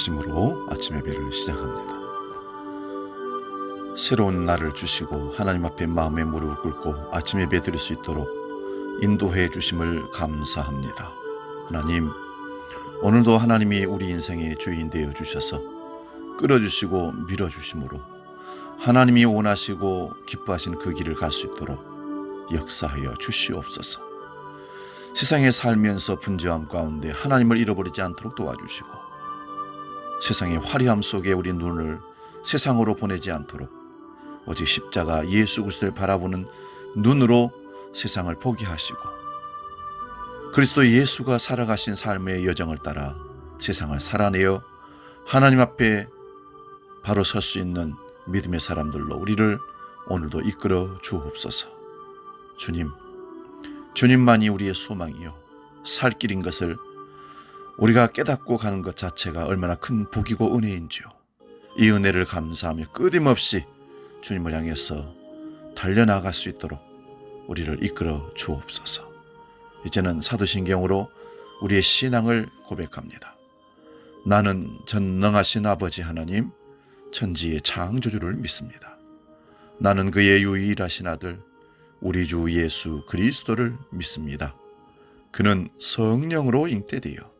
말씀하심으로 아침 예배를 시작합니다. 새로운 날을 주시고 하나님 앞에 마음의 무릎을 꿇고 아침 예배 드릴 수 있도록 인도해 주심을 감사합니다. 하나님, 오늘도 하나님이 우리 인생의 주인 되어 주셔서 끌어주시고 밀어주심으로 하나님이 원하시고 기뻐하신 그 길을 갈 수 있도록 역사하여 주시옵소서. 세상에 살면서 분주함 가운데 하나님을 잃어버리지 않도록 도와주시고 세상의 화려함 속에 우리 눈을 세상으로 보내지 않도록 오직 십자가 예수 그리스도를 바라보는 눈으로 세상을 보게 하시고 그리스도 예수가 살아가신 삶의 여정을 따라 세상을 살아내어 하나님 앞에 바로 설 수 있는 믿음의 사람들로 우리를 오늘도 이끌어 주옵소서. 주님, 주님만이 우리의 소망이요 살 길인 것을 우리가 깨닫고 가는 것 자체가 얼마나 큰 복이고 은혜인지요. 이 은혜를 감사하며 끊임없이 주님을 향해서 달려나갈 수 있도록 우리를 이끌어 주옵소서. 이제는 사도신경으로 우리의 신앙을 고백합니다. 나는 전능하신 아버지 하나님, 천지의 창조주를 믿습니다. 나는 그의 유일하신 아들, 우리 주 예수 그리스도를 믿습니다. 그는 성령으로 잉태되어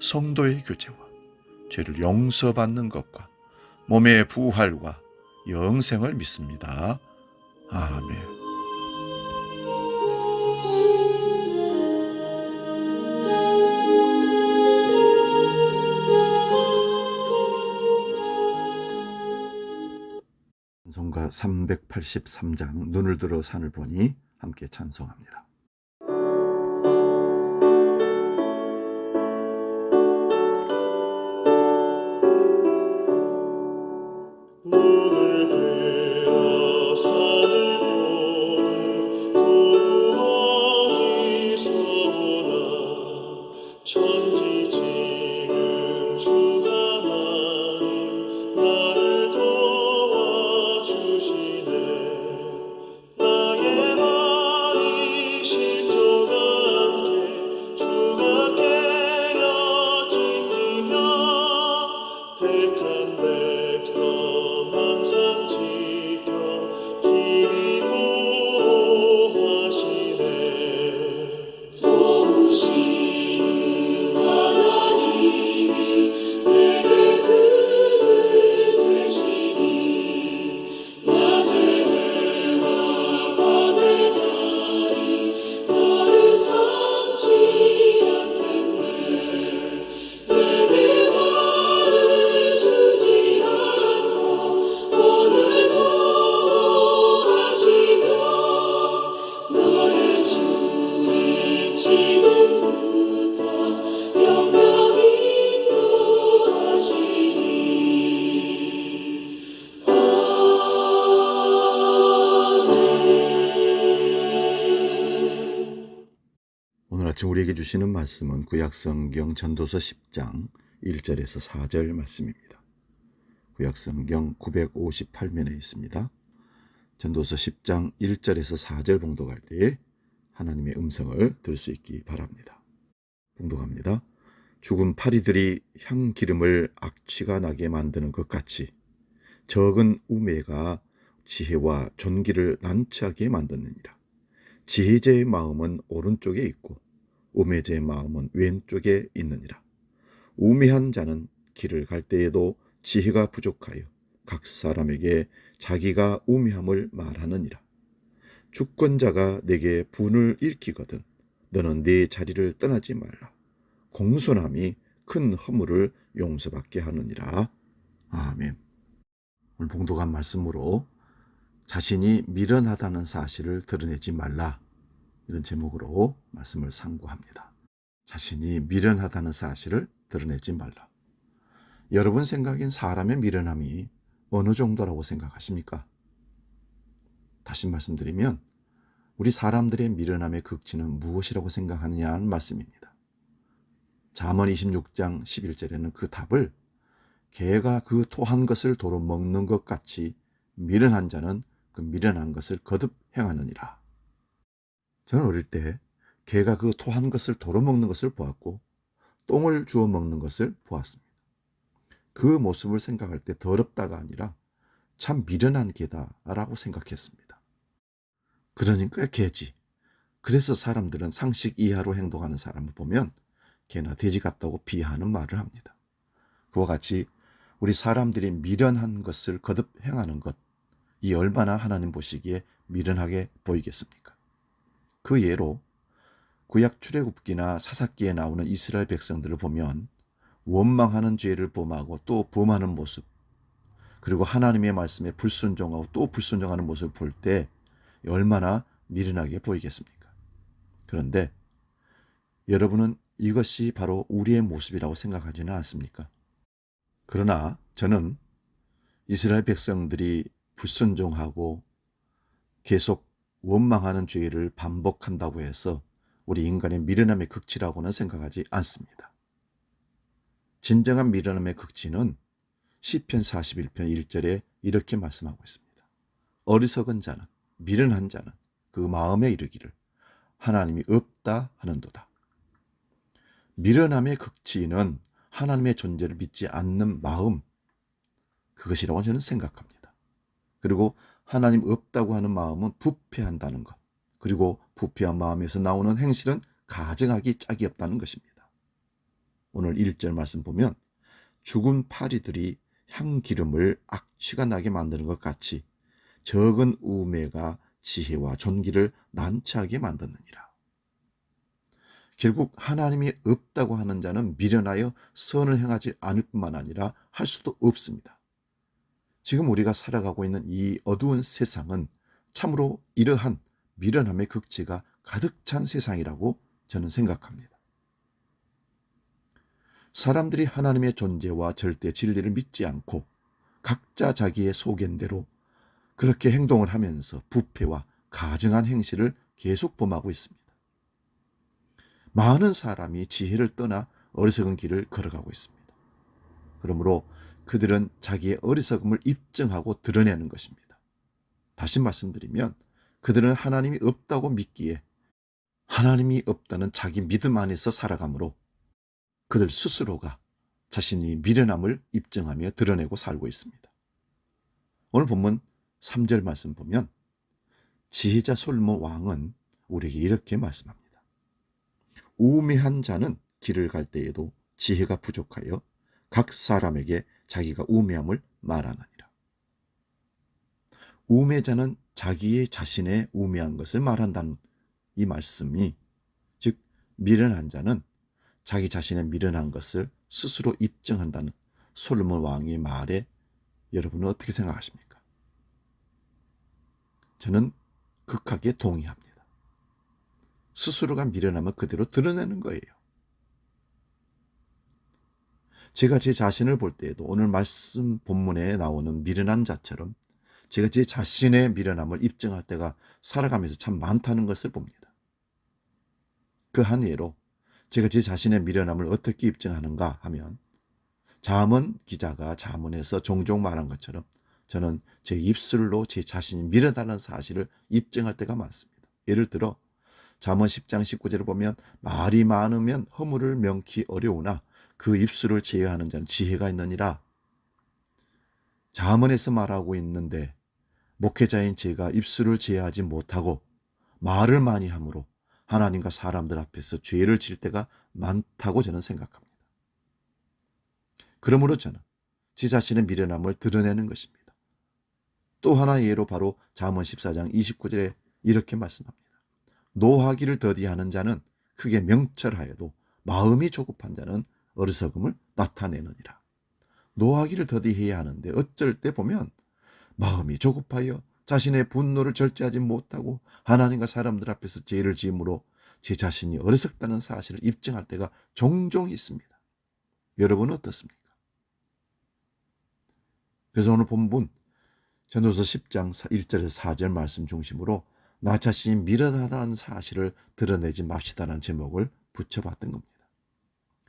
성도의 교제와 죄를 용서받는 것과 몸의 부활과 영생을 믿습니다. 아멘. 찬송가 383장 눈을 들어 산을 보니 함께 찬송합니다. 주시는 말씀은 구약성경 전도서 10장 1절에서 4절 말씀입니다. 구약성경 958면에 있습니다. 전도서 10장 1절에서 4절 봉독할 때에 하나님의 음성을 들수 있기 바랍니다. 봉독합니다. 죽은 파리들이 향 기름을 악취가 나게 만드는 것 같이 적은 우매가 지혜와 존귀를 난처하게 만드느니라. 지혜자의 마음은 오른쪽에 있고 우매자의 마음은 왼쪽에 있느니라. 우매한 자는 길을 갈 때에도 지혜가 부족하여 각 사람에게 자기가 우매함을 말하느니라. 주권자가 내게 분을 일으키거든 너는 네 자리를 떠나지 말라. 공손함이 큰 허물을 용서받게 하느니라. 아멘. 오늘 봉독한 말씀으로 자신이 미련하다는 사실을 드러내지 말라. 이런 제목으로 말씀을 상고합니다. 자신이 미련하다는 사실을 드러내지 말라. 여러분 생각엔 사람의 미련함이 어느 정도라고 생각하십니까? 다시 말씀드리면 우리 사람들의 미련함의 극치는 무엇이라고 생각하느냐는 말씀입니다. 잠언 26장 11절에는 그 답을 개가 그 토한 것을 도로 먹는 것 같이 미련한 자는 그 미련한 것을 거듭 행하느니라. 저는 어릴 때 개가 그 토한 것을 도로 먹는 것을 보았고 똥을 주워 먹는 것을 보았습니다. 그 모습을 생각할 때 더럽다가 아니라 참 미련한 개다라고 생각했습니다. 그러니까 개지. 그래서 사람들은 상식 이하로 행동하는 사람을 보면 개나 돼지 같다고 비하하는 말을 합니다. 그와 같이 우리 사람들이 미련한 것을 거듭 행하는 것, 이 얼마나 하나님 보시기에 미련하게 보이겠습니까? 그 예로 구약 출애굽기나 사사기에 나오는 이스라엘 백성들을 보면 원망하는 죄를 범하고 또 범하는 모습, 그리고 하나님의 말씀에 불순종하고 또 불순종하는 모습을 볼 때 얼마나 미련하게 보이겠습니까? 그런데 여러분은 이것이 바로 우리의 모습이라고 생각하지는 않습니까? 그러나 저는 이스라엘 백성들이 불순종하고 계속 원망하는 죄를 반복한다고 해서 우리 인간의 미련함의 극치라고는 생각하지 않습니다. 진정한 미련함의 극치는 시편 41편 1절에 이렇게 말씀하고 있습니다. 어리석은 자는 미련한 자는 그 마음에 이르기를 하나님이 없다 하는도다. 미련함의 극치는 하나님의 존재를 믿지 않는 마음 그것이라고 저는 생각합니다. 그리고 하나님 없다고 하는 마음은 부패한다는 것. 그리고 부패한 마음에서 나오는 행실은 가증하기 짝이 없다는 것입니다. 오늘 1절 말씀 보면 죽은 파리들이 향기름을 악취가 나게 만드는 것 같이 적은 우매가 지혜와 존귀를 난처하게 만드느니라. 결국 하나님이 없다고 하는 자는 미련하여 선을 행하지 않을 뿐만 아니라 할 수도 없습니다. 지금 우리가 살아가고 있는 이 어두운 세상은 참으로 이러한 미련함의 극치가 가득 찬 세상이라고 저는 생각합니다. 사람들이 하나님의 존재와 절대 진리를 믿지 않고 각자 자기의 소견대로 그렇게 행동을 하면서 부패와 가증한 행실을 계속 범하고 있습니다. 많은 사람이 지혜를 떠나 어리석은 길을 걸어가고 있습니다. 그러므로 그들은 자기의 어리석음을 입증하고 드러내는 것입니다. 다시 말씀드리면 그들은 하나님이 없다고 믿기에 하나님이 없다는 자기 믿음 안에서 살아가므로 그들 스스로가 자신이 미련함을 입증하며 드러내고 살고 있습니다. 오늘 본문 3절 말씀 보면 지혜자 솔모 왕은 우리에게 이렇게 말씀합니다. 우매한 자는 길을 갈 때에도 지혜가 부족하여 각 사람에게 자기가 우매함을 말하느니라. 우매자는 자기의 자신의 우매한 것을 말한다는 이 말씀이 즉 미련한 자는 자기 자신의 미련한 것을 스스로 입증한다는 솔로몬 왕의 말에 여러분은 어떻게 생각하십니까? 저는 극하게 동의합니다. 스스로가 미련함을 그대로 드러내는 거예요. 제가 제 자신을 볼 때에도 오늘 말씀 본문에 나오는 미련한 자처럼 제가 제 자신의 미련함을 입증할 때가 살아가면서 참 많다는 것을 봅니다. 그 한 예로 제가 제 자신의 미련함을 어떻게 입증하는가 하면 자문 기자가 자문에서 종종 말한 것처럼 저는 제 입술로 제 자신이 미련하다는 사실을 입증할 때가 많습니다. 예를 들어 잠언 10장 19절을 보면 말이 많으면 허물을 명키 어려우나 그 입술을 제어하는 자는 지혜가 있느니라. 잠언에서 말하고 있는데 목회자인 제가 입술을 제어하지 못하고 말을 많이 함으로 하나님과 사람들 앞에서 죄를 질 때가 많다고 저는 생각합니다. 그러므로 저는 제 자신의 미련함을 드러내는 것입니다. 또 하나의 예로 바로 잠언 14장 29절에 이렇게 말씀합니다. 노하기를 더디하는 자는 크게 명철하여도 마음이 조급한 자는 어리석음을 나타내느니라. 노하기를 더디해야 하는데 어쩔 때 보면 마음이 조급하여 자신의 분노를 절제하지 못하고 하나님과 사람들 앞에서 죄를 지음으로 제 자신이 어리석다는 사실을 입증할 때가 종종 있습니다. 여러분은 어떻습니까? 그래서 오늘 본문 전도서 10장 1절에서 4절 말씀 중심으로 나 자신이 미련하다는 사실을 드러내지 맙시다라는 제목을 붙여봤던 겁니다.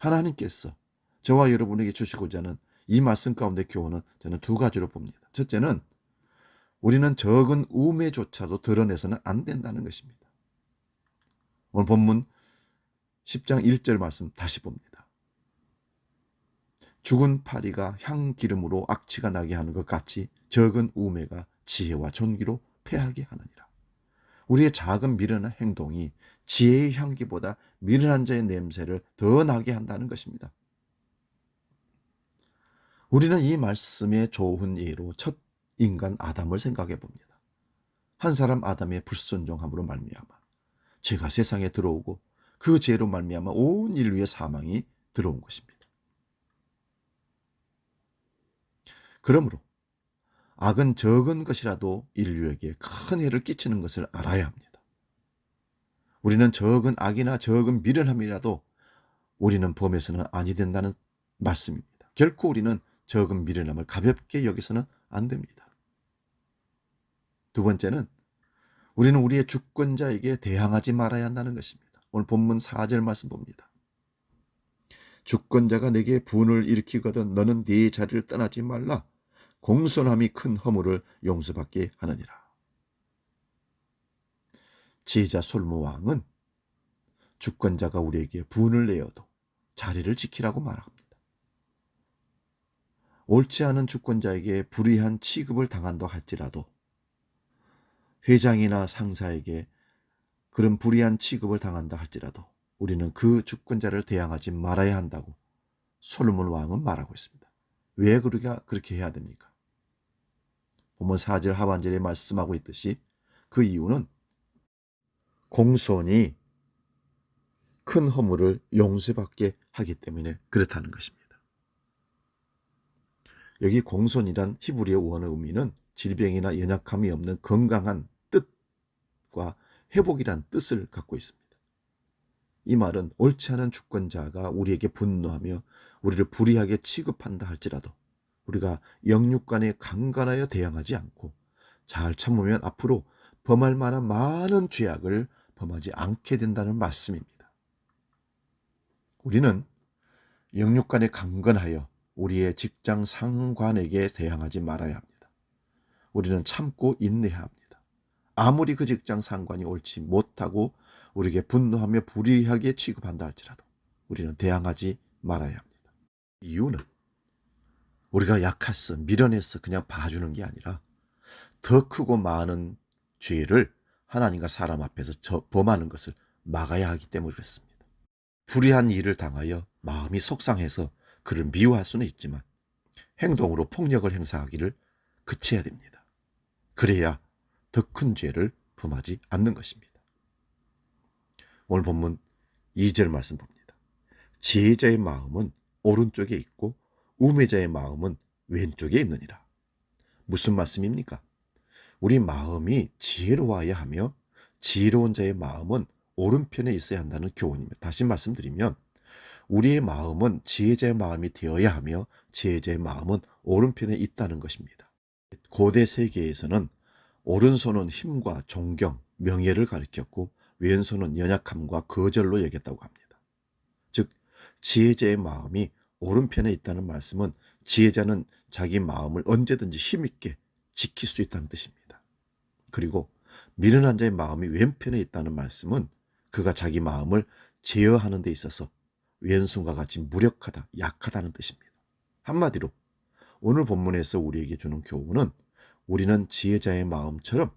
하나님께서 저와 여러분에게 주시고자 하는 이 말씀 가운데 교훈은 저는 두 가지로 봅니다. 첫째는 우리는 적은 우매조차도 드러내서는 안 된다는 것입니다. 오늘 본문 10장 1절 말씀 다시 봅니다. 죽은 파리가 향기름으로 악취가 나게 하는 것 같이 적은 우매가 지혜와 존귀로 패하게 하느니라. 우리의 작은 미련한 행동이 지혜의 향기보다 미련한 자의 냄새를 더 나게 한다는 것입니다. 우리는 이 말씀의 좋은 예로 첫 인간 아담을 생각해 봅니다. 한 사람 아담의 불순종함으로 말미암아 죄가 세상에 들어오고 그 죄로 말미암아 온 인류의 사망이 들어온 것입니다. 그러므로 악은 적은 것이라도 인류에게 큰 해를 끼치는 것을 알아야 합니다. 우리는 적은 악이나 적은 미련함이라도 우리는 범에서는 아니 된다는 말씀입니다. 결코 우리는 적은 미련함을 가볍게 여기서는 안 됩니다. 두 번째는 우리는 우리의 주권자에게 대항하지 말아야 한다는 것입니다. 오늘 본문 4절 말씀 봅니다. 주권자가 내게 분을 일으키거든 너는 네 자리를 떠나지 말라. 공손함이 큰 허물을 용서받게 하느니라. 지혜자 솔모 왕은 주권자가 우리에게 분을 내어도 자리를 지키라고 말합니다. 옳지 않은 주권자에게 불의한 취급을 당한다 할지라도 회장이나 상사에게 그런 불의한 취급을 당한다 할지라도 우리는 그 주권자를 대항하지 말아야 한다고 솔로몬 왕은 말하고 있습니다. 왜 우리가 그렇게 해야 됩니까? 본문 4절 하반절에 말씀하고 있듯이 그 이유는 공손이 큰 허물을 용서받게 하기 때문에 그렇다는 것입니다. 여기 공손이란 히브리의 원어 의미는 질병이나 연약함이 없는 건강한 뜻과 회복이란 뜻을 갖고 있습니다. 이 말은 옳지 않은 주권자가 우리에게 분노하며 우리를 불의하게 취급한다 할지라도 우리가 영육간에 강간하여 대항하지 않고 잘 참으면 앞으로 범할 만한 많은 죄악을 범하지 않게 된다는 말씀입니다. 우리는 영육간에 강건하여 우리의 직장 상관에게 대항하지 말아야 합니다. 우리는 참고 인내해야 합니다. 아무리 그 직장 상관이 옳지 못하고 우리에게 분노하며 불의하게 취급한다 할지라도 우리는 대항하지 말아야 합니다. 이유는 우리가 약해서 미련해서 그냥 봐주는 게 아니라 더 크고 많은 죄를 하나님과 사람 앞에서 저, 범하는 것을 막아야 하기 때문에 그렇습니다. 불의한 일을 당하여 마음이 속상해서 그를 미워할 수는 있지만 행동으로 폭력을 행사하기를 그쳐야 됩니다. 그래야 더 큰 죄를 범하지 않는 것입니다. 오늘 본문 2절 말씀 봅니다. 지혜자의 마음은 오른쪽에 있고 우매자의 마음은 왼쪽에 있느니라. 무슨 말씀입니까? 우리 마음이 지혜로워야 하며 지혜로운 자의 마음은 오른편에 있어야 한다는 교훈입니다. 다시 말씀드리면 우리의 마음은 지혜자의 마음이 되어야 하며 지혜자의 마음은 오른편에 있다는 것입니다. 고대 세계에서는 오른손은 힘과 존경, 명예를 가리켰고 왼손은 연약함과 거절로 여겼다고 합니다. 즉 지혜자의 마음이 오른편에 있다는 말씀은 지혜자는 자기 마음을 언제든지 힘있게 지킬 수 있다는 뜻입니다. 그리고 미련한 자의 마음이 왼편에 있다는 말씀은 그가 자기 마음을 제어하는 데 있어서 왼손과 같이 무력하다, 약하다는 뜻입니다. 한마디로 오늘 본문에서 우리에게 주는 교훈은 우리는 지혜자의 마음처럼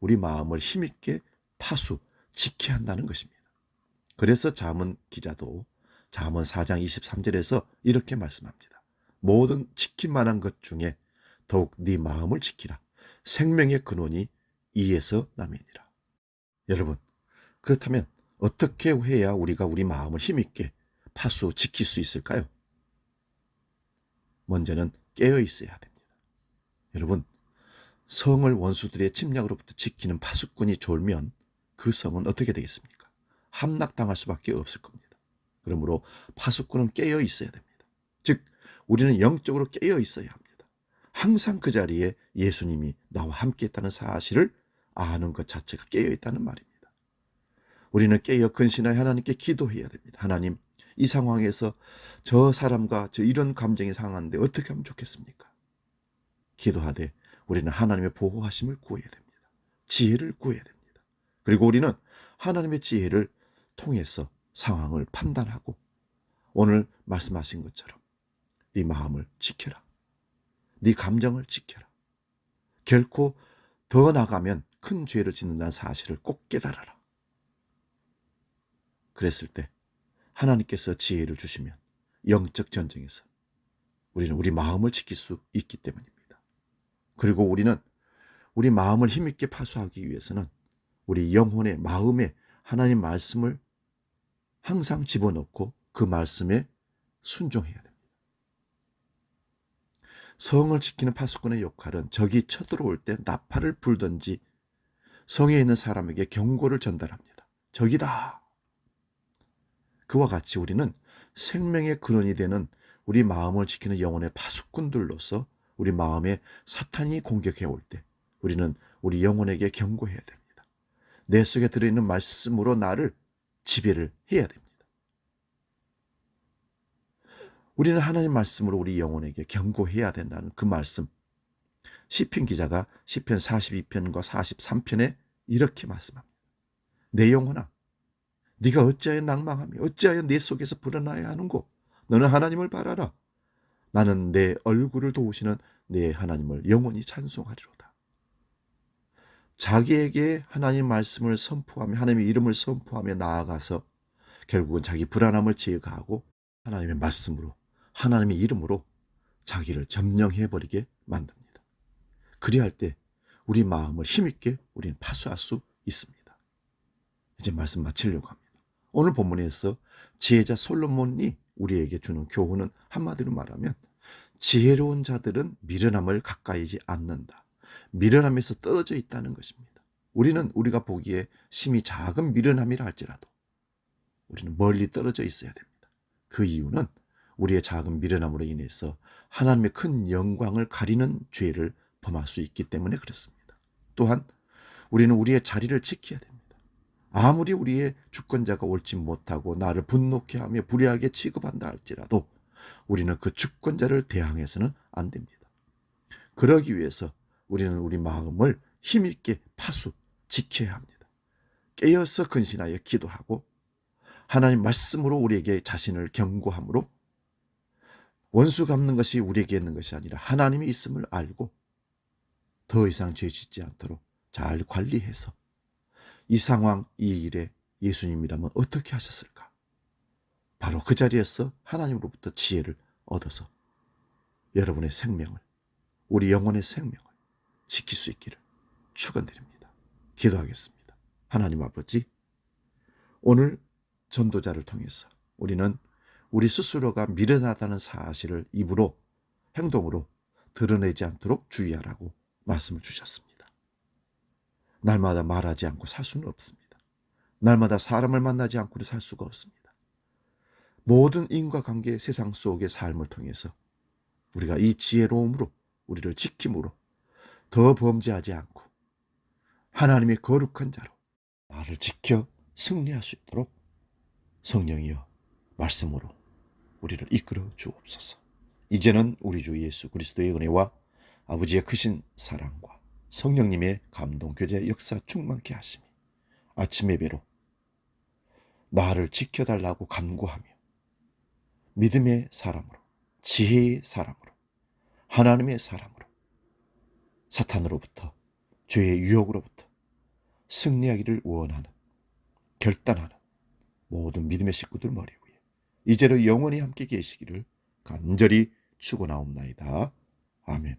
우리 마음을 힘있게 파수, 지켜야 한다는 것입니다. 그래서 잠언 기자도 잠언 4장 23절에서 이렇게 말씀합니다. 모든 지킬 만한 것 중에 더욱 네 마음을 지키라. 생명의 근원이 이에서 남이니라. 여러분, 그렇다면 어떻게 해야 우리가 우리 마음을 힘있게 파수 지킬 수 있을까요? 먼저는 깨어 있어야 됩니다. 여러분, 성을 원수들의 침략으로부터 지키는 파수꾼이 졸면 그 성은 어떻게 되겠습니까? 함락당할 수밖에 없을 겁니다. 그러므로 파수꾼은 깨어 있어야 됩니다. 즉, 우리는 영적으로 깨어 있어야 합니다. 항상 그 자리에 예수님이 나와 함께 있다는 사실을 아는 것 자체가 깨어 있다는 말입니다. 우리는 깨어 근신하여 하나님께 기도해야 됩니다. 하나님, 이 상황에서 저 사람과 저 이런 감정이 상한데 어떻게 하면 좋겠습니까? 기도하되 우리는 하나님의 보호하심을 구해야 됩니다. 지혜를 구해야 됩니다. 그리고 우리는 하나님의 지혜를 통해서 상황을 판단하고 오늘 말씀하신 것처럼 네 마음을 지켜라. 네 감정을 지켜라. 결코 더 나가면 큰 죄를 짓는다는 사실을 꼭 깨달아라. 그랬을 때 하나님께서 지혜를 주시면 영적 전쟁에서 우리는 우리 마음을 지킬 수 있기 때문입니다. 그리고 우리는 우리 마음을 힘있게 파수하기 위해서는 우리 영혼의 마음에 하나님 말씀을 항상 집어넣고 그 말씀에 순종해야 됩니다. 성을 지키는 파수꾼의 역할은 적이 쳐들어올 때 나팔을 불든지 성에 있는 사람에게 경고를 전달합니다. 적이다. 그와 같이 우리는 생명의 근원이 되는 우리 마음을 지키는 영혼의 파수꾼들로서 우리 마음에 사탄이 공격해 올 때 우리는 우리 영혼에게 경고해야 됩니다. 내 속에 들어있는 말씀으로 나를 지배를 해야 됩니다. 우리는 하나님 말씀으로 우리 영혼에게 경고해야 된다는 그 말씀. 시편 기자가 시편 42편과 43편에 이렇게 말씀합니다. 내 영혼아, 네가 어찌하여 낭망하며 어찌하여 내 속에서 불어나야 하는고? 너는 하나님을 바라라. 나는 내 얼굴을 도우시는 내 하나님을 영원히 찬송하리로다. 자기에게 하나님 말씀을 선포하며 하나님의 이름을 선포하며 나아가서 결국은 자기 불안함을 제거하고 하나님의 말씀으로 하나님의 이름으로 자기를 점령해 버리게 만듭니다. 그리할 때 우리 마음을 힘있게 우리는 파수할 수 있습니다. 이제 말씀 마치려고 합니다. 오늘 본문에서 지혜자 솔로몬이 우리에게 주는 교훈은 한마디로 말하면 지혜로운 자들은 미련함을 가까이지 않는다. 미련함에서 떨어져 있다는 것입니다. 우리는 우리가 보기에 심히 작은 미련함이라 할지라도 우리는 멀리 떨어져 있어야 됩니다. 그 이유는 우리의 작은 미련함으로 인해서 하나님의 큰 영광을 가리는 죄를 범할 수 있기 때문에 그렇습니다. 또한 우리는 우리의 자리를 지켜야 됩니다. 아무리 우리의 주권자가 옳지 못하고 나를 분노케 하며 불의하게 취급한다 할지라도 우리는 그 주권자를 대항해서는 안 됩니다. 그러기 위해서 우리는 우리 마음을 힘있게 파수, 지켜야 합니다. 깨어서 근신하여 기도하고 하나님 말씀으로 우리에게 자신을 경고함으로 원수 갚는 것이 우리에게 있는 것이 아니라 하나님이 있음을 알고 더 이상 죄 짓지 않도록 잘 관리해서 이 상황, 이 일에 예수님이라면 어떻게 하셨을까? 바로 그 자리에서 하나님으로부터 지혜를 얻어서 여러분의 생명을, 우리 영혼의 생명을 지킬 수 있기를 축원드립니다. 기도하겠습니다. 하나님 아버지, 오늘 전도자를 통해서 우리는 우리 스스로가 미련하다는 사실을 입으로 행동으로 드러내지 않도록 주의하라고 말씀을 주셨습니다. 날마다 말하지 않고 살 수는 없습니다. 날마다 사람을 만나지 않고는 살 수가 없습니다. 모든 인과관계 세상 속의 삶을 통해서 우리가 이 지혜로움으로 우리를 지킴으로 더 범죄하지 않고 하나님의 거룩한 자로 나를 지켜 승리할 수 있도록 성령이여 말씀으로 우리를 이끌어 주옵소서. 이제는 우리 주 예수 그리스도의 은혜와 아버지의 크신 사랑과 성령님의 감동 교제 역사 충만케 하심이 아침 예배로 나를 지켜달라고 간구하며 믿음의 사람으로 지혜의 사람으로 하나님의 사람으로 사탄으로부터 죄의 유혹으로부터 승리하기를 원하는 결단하는 모든 믿음의 식구들 머리 위에 이제로 영원히 함께 계시기를 간절히 축원하옵나이다. 아멘.